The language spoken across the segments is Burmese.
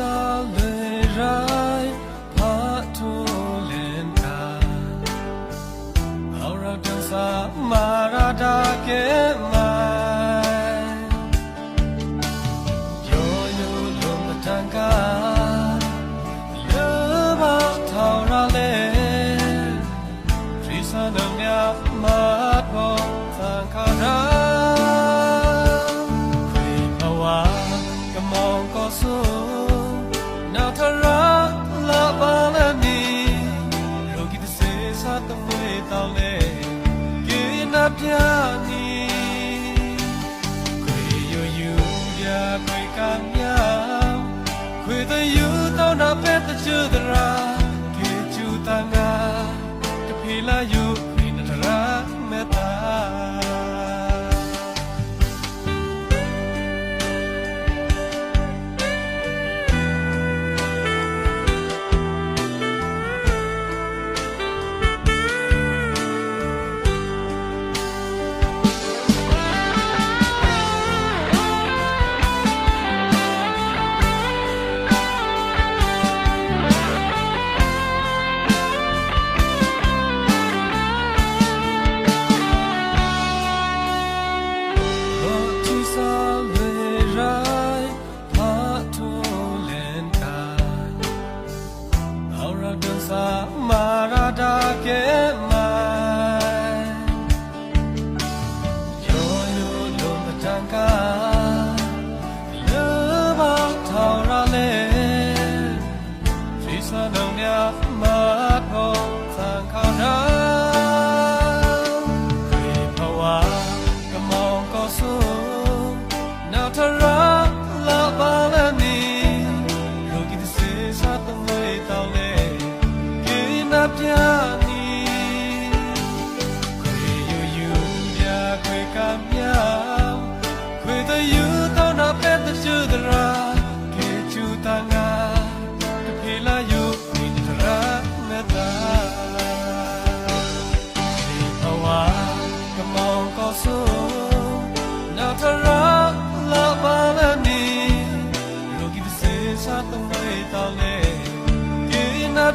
salverai patulenta Aurat dansa to the right. စာမာရာတာကဲမိုင်ရောလိုလိုမတန်ကာလောဘထောင်ရလဲဒီစံတော်များမာဖို့သံခေါ်တာ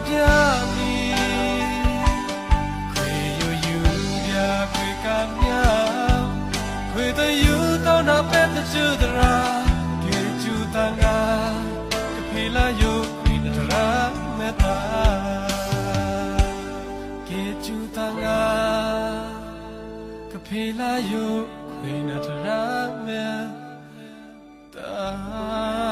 ပြ la yo queen at ramen ta